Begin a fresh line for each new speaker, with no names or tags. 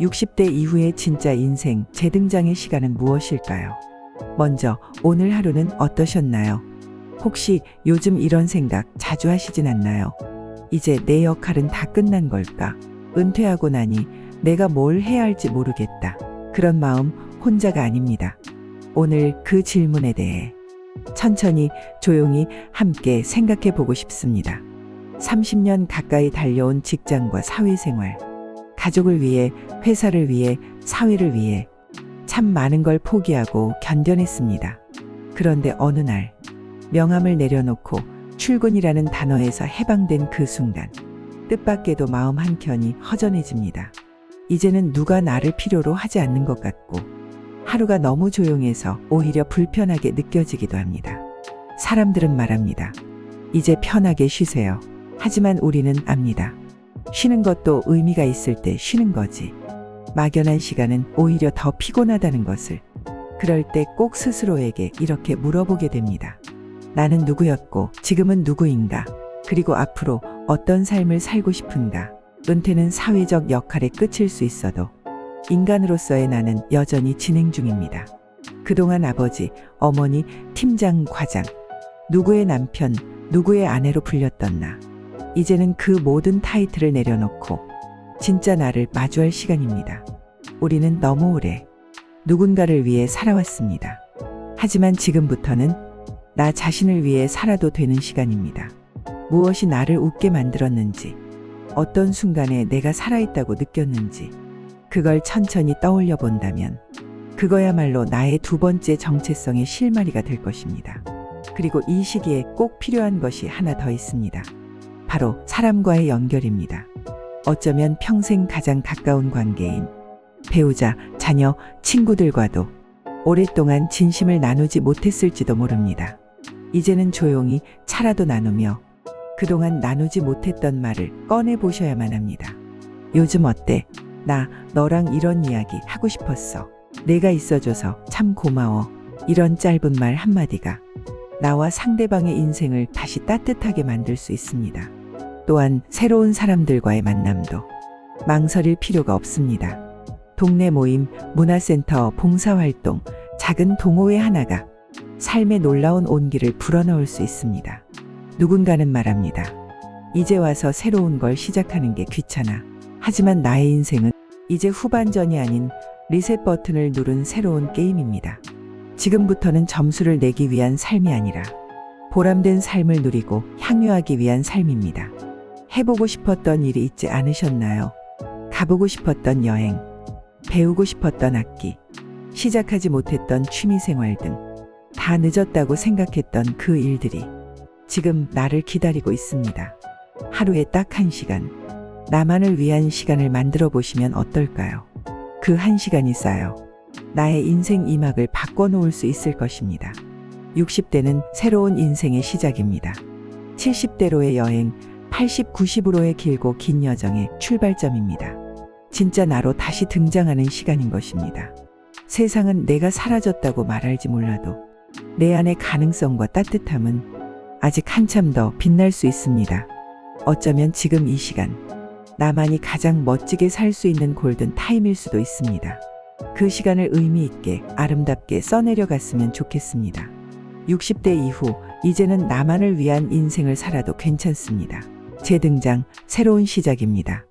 60대 이후의 진짜 인생 재등장의 시간은 무엇일까요? 먼저 오늘 하루는 어떠셨나요? 혹시 요즘 이런 생각 자주 하시진 않나요? 이제 내 역할은 다 끝난 걸까? 은퇴하고 나니 내가 뭘 해야 할지 모르겠다. 그런 마음 혼자가 아닙니다. 오늘 그 질문에 대해 천천히 조용히 함께 생각해 보고 싶습니다. 30년 가까이 달려온 직장과 사회생활, 가족을 위해, 회사를 위해, 사회를 위해 참 많은 걸 포기하고 견뎌냈습니다. 그런데 어느 날 명함을 내려놓고 출근이라는 단어에서 해방된 그 순간 뜻밖에도 마음 한켠이 허전해집니다. 이제는 누가 나를 필요로 하지 않는 것 같고 하루가 너무 조용해서 오히려 불편하게 느껴지기도 합니다. 사람들은 말합니다. 이제 편하게 쉬세요. 하지만 우리는 압니다. 쉬는 것도 의미가 있을 때 쉬는 거지. 막연한 시간은 오히려 더 피곤하다는 것을. 그럴 때 꼭 스스로에게 이렇게 물어보게 됩니다. 나는 누구였고 지금은 누구인가? 그리고 앞으로 어떤 삶을 살고 싶은가? 은퇴는 사회적 역할의 끝일 수 있어도 인간으로서의 나는 여전히 진행 중입니다. 그동안 아버지, 어머니, 팀장, 과장, 누구의 남편, 누구의 아내로 불렸던 나. 이제는 그 모든 타이틀을 내려놓고 진짜 나를 마주할 시간입니다. 우리는 너무 오래 누군가를 위해 살아왔습니다. 하지만 지금부터는 나 자신을 위해 살아도 되는 시간입니다. 무엇이 나를 웃게 만들었는지, 어떤 순간에 내가 살아있다고 느꼈는지, 그걸 천천히 떠올려 본다면, 그거야말로 나의 두 번째 정체성의 실마리가 될 것입니다. 그리고 이 시기에 꼭 필요한 것이 하나 더 있습니다. 바로 사람과의 연결입니다. 어쩌면 평생 가장 가까운 관계인 배우자, 자녀, 친구들과도 오랫동안 진심을 나누지 못했을지도 모릅니다. 이제는 조용히 차라도 나누며 그동안 나누지 못했던 말을 꺼내 보셔야만 합니다. 요즘 어때? 나 너랑 이런 이야기 하고 싶었어. 내가 있어줘서 참 고마워. 이런 짧은 말 한마디가 나와 상대방의 인생을 다시 따뜻하게 만들 수 있습니다. 또한 새로운 사람들과의 만남도 망설일 필요가 없습니다. 동네 모임, 문화센터, 봉사활동, 작은 동호회 하나가 삶의 놀라운 온기를 불어넣을 수 있습니다. 누군가는 말합니다. 이제 와서 새로운 걸 시작하는 게 귀찮아. 하지만 나의 인생은 이제 후반전이 아닌 리셋 버튼을 누른 새로운 게임입니다. 지금부터는 점수를 내기 위한 삶이 아니라 보람된 삶을 누리고 향유하기 위한 삶입니다. 해보고 싶었던 일이 있지 않으셨나요? 가보고 싶었던 여행, 배우고 싶었던 악기, 시작하지 못했던 취미 생활 등 다 늦었다고 생각했던 그 일들이 지금 나를 기다리고 있습니다. 하루에 딱 한 시간, 나만을 위한 시간을 만들어 보시면 어떨까요? 그 한 시간이 쌓여 나의 인생 이막을 바꿔놓을 수 있을 것입니다. 60대는 새로운 인생의 시작입니다. 70대로의 여행, 80, 90으로의 길고 긴 여정의 출발점입니다. 진짜 나로 다시 등장하는 시간인 것입니다. 세상은 내가 사라졌다고 말할지 몰라도 내 안의 가능성과 따뜻함은 아직 한참 더 빛날 수 있습니다. 어쩌면 지금 이 시간, 나만이 가장 멋지게 살 수 있는 골든 타임일 수도 있습니다. 그 시간을 의미 있게 아름답게 써내려 갔으면 좋겠습니다. 60대 이후 이제는 나만을 위한 인생을 살아도 괜찮습니다. 재등장 새로운 시작입니다.